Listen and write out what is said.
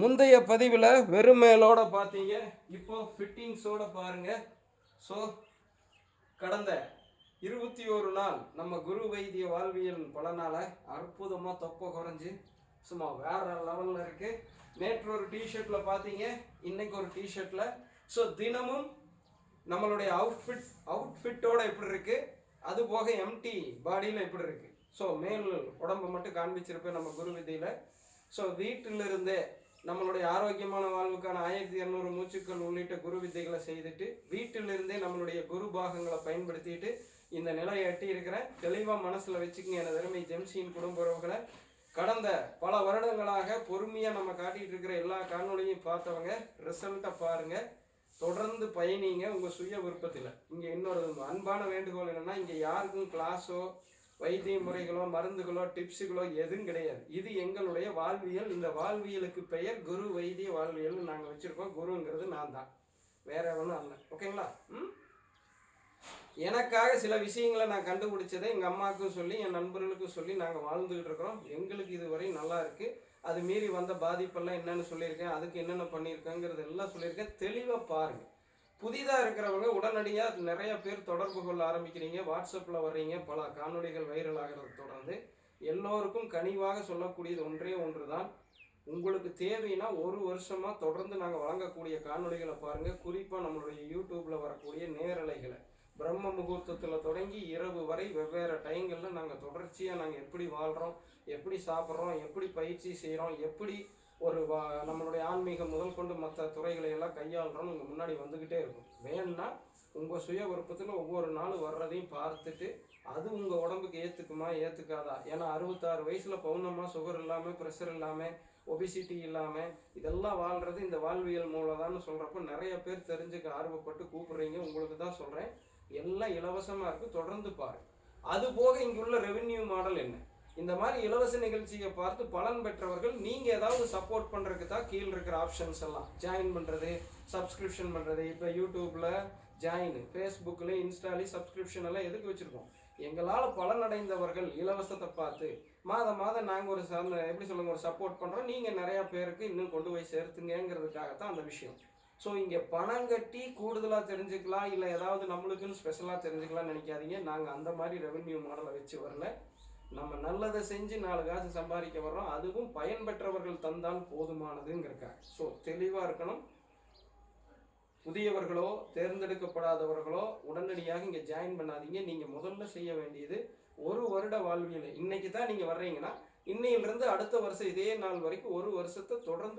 முந்தைய பதிவில் வெறும் மேலோட பார்த்தீங்க இப்போ ஃபிட்டிங்ஸோட பாருங்க. ஸோ கடந்த இருபத்தி ஒரு நாள் நம்ம குரு வைத்திய வாழ்வியல் பலனால அற்புதமாக தொப்பை குறைஞ்சி சும்மா வேற லெவலில் இருக்கு. நேற்று ஒரு டிஷர்ட்டில் பார்த்தீங்க இன்னைக்கு ஒரு டிஷர்ட்டில் ஸோ தினமும் நம்மளுடைய அவுட்ஃபிட் அவுட்ஃபிட்டோட எப்படி இருக்கு? அது போக எம்டி பாடியில் எப்படி இருக்கு? ஸோ மேல் உடம்பை மட்டும் காண்பிச்சிருப்பேன் நம்ம குரு விதியில். ஸோ வீட்டிலிருந்தே நம்மளுடைய ஆரோக்கியமான வாழ்வுக்கான ஆயிரத்தி இரநூறு மூச்சுக்கள் உள்ளிட்ட குரு வித்தைகளை செய்துட்டு வீட்டிலிருந்தே நம்மளுடைய குரு பாகங்களை பயன்படுத்திட்டு இந்த நிலையை எட்டி இருக்கிறேன் தெளிவாக மனசில் வச்சுக்கங்க எனது அருமை ஜெம்சியின் குடும்ப உறவுகளை கடந்த பல வருடங்களாக பொறுமையாக நம்ம காட்டிகிட்டு இருக்கிற எல்லா காணொளியும் பார்த்தவங்க ரிசல்ட்டை பாருங்கள் தொடர்ந்து பயணிங்க. உங்கள் சுய விருப்பத்தில். இங்கே இன்னொரு அன்பான வேண்டுகோள் என்னென்னா இங்கே யாருக்கும் கிளாஸோ வைத்திய முறைகளோ மருந்துகளோ டிப்ஸுகளோ எதுவும் கிடையாது. இது எங்களுடைய வாழ்வியல். இந்த வாழ்வியலுக்கு பெயர் குரு வைத்திய வாழ்வியல்னு நாங்கள் வச்சுருக்கோம். குருங்கிறது நான் தான். வேற ஒன்றும் அல்ல. ஓகேங்களா? ம்? எனக்காக சில விஷயங்களை நான் கண்டுபிடிச்சதை எங்கள் அம்மாவுக்கும் சொல்லி என் நண்பர்களுக்கும் சொல்லி நாங்கள் வாழ்ந்துகிட்டு இருக்கிறோம். எங்களுக்கு இதுவரை நல்லா இருக்குது அது மீறி வந்த பாதிப்பெல்லாம் என்னென்னு சொல்லியிருக்கேன். அதுக்கு என்னென்ன பண்ணியிருக்கேங்கிறது எல்லாம் சொல்லியிருக்கேன். தெளிவாக பாருங்கள் புதிதாக இருக்கிறவங்க உடனடியாக நிறைய பேர் தொடர்பு கொள்ள ஆரம்பிக்கிறீங்க. வாட்ஸ்அப்பில் வர்றீங்க. பல காணொலிகள் வைரல் ஆகிறது தொடர்ந்து. எல்லோருக்கும் கனிவாக சொல்லக்கூடியது ஒன்றே ஒன்று தான் உங்களுக்கு தேவைன்னா ஒரு வருஷமாக தொடர்ந்து நாங்கள் வழங்கக்கூடிய காணொலிகளை பாருங்கள் குறிப்பாக நம்மளுடைய யூடியூப்பில் வரக்கூடிய நேரலைகளை. பிரம்ம முகூர்த்தத்தில் தொடங்கி இரவு வரை வெவ்வேறு டைங்களில் நாங்கள் தொடர்ச்சியாக நாங்கள் எப்படி வாழ்கிறோம் எப்படி சாப்பிட்றோம் எப்படி பயிற்சி செய்கிறோம் எப்படி ஒரு வா- நம்மளுடைய ஆன்மீகம் முதல் கொண்டு மற்ற துறைகளை எல்லாம் கையாளுறோம்னு உங்கள் முன்னாடி வந்துக்கிட்டே இருக்கும். வேணும்னா உங்கள் சுய விருப்பத்தில் ஒவ்வொரு நாளும் வர்றதையும் பார்த்துட்டு அது உங்கள் உடம்புக்கு ஏற்றுக்குமா ஏற்றுக்காதா ஏன்னா அறுபத்தாறு வயசில் பௌனமாக சுகர் இல்லாமல் ப்ரெஷர் இல்லாமல் ஒபிசிட்டி இல்லாமல் இதெல்லாம் வாழ்கிறது இந்த வாழ்வியல் மூலதான்னு சொல்கிறப்ப நிறைய பேர் தெரிஞ்சுக்க ஆர்வப்பட்டு கூப்பிட்றீங்க. உங்களுக்கு தான் சொல்கிறேன் எல்லாம் இலவசமாக இருக்குது தொடர்ந்து பாரு அது போக இங்கே உள்ள ரெவென்யூ மாடல் என்ன? இந்த மாதிரி இலவச நிகழ்ச்சியை பார்த்து பலன் பெற்றவர்கள் நீங்கள் ஏதாவது சப்போர்ட் பண்ணுறதுக்கு தான் கீழே இருக்கிற ஆப்ஷன்ஸ் எல்லாம். ஜாயின் பண்ணுறது சப்ஸ்கிரிப்ஷன் பண்ணுறது இப்போ யூடியூப்பில் ஜாயின் ஃபேஸ்புக்கில் இன்ஸ்டாலையும் சப்ஸ்கிரிப்ஷன் எல்லாம் எதுக்கு வச்சுருக்கோம்? எங்களால் பலனடைந்தவர்கள் இலவசத்தை பார்த்து மாதம் மாதம் நாங்கள் ஒரு சார்ந்த எப்படி சொல்லுங்க ஒரு சப்போர்ட் பண்ணுறோம் நீங்கள் நிறையா பேருக்கு இன்னும் கொண்டு போய் சேர்த்துங்கிறதுக்காகத்தான் அந்த விஷயம். ஸோ இங்கே பணம் கட்டி கூடுதலாக தெரிஞ்சுக்கலாம் இல்லை ஏதாவது நம்மளுக்குன்னு ஸ்பெஷலாக தெரிஞ்சுக்கலாம்னு நினைக்காதீங்க. நாங்கள் அந்த மாதிரி ரெவென்யூ மாடலை வச்சு வரல. நம்ம நல்லதை செஞ்சு நாலு காசு சம்பாதிக்க வர்றோம் அதுவும் பயன்பெற்றவர்கள் தந்தால் போதுமானதுங்கிறக்காக ஸோ தெளிவாக இருக்கணும். புதியவர்களோ தேர்ந்தெடுக்கப்படாதவர்களோ உடனடியாக இங்கே ஜாயின் பண்ணாதீங்க. நீங்கள் முதல்ல செய்ய வேண்டியது ஒரு வருட வாழ்வியல். இன்னைக்கு தான் நீங்கள் வர்றீங்கன்னா இன்னையிலிருந்து அடுத்த வருஷம் இதே நாள் வரைக்கும் ஒரு வருஷத்தை தொடர்ந்து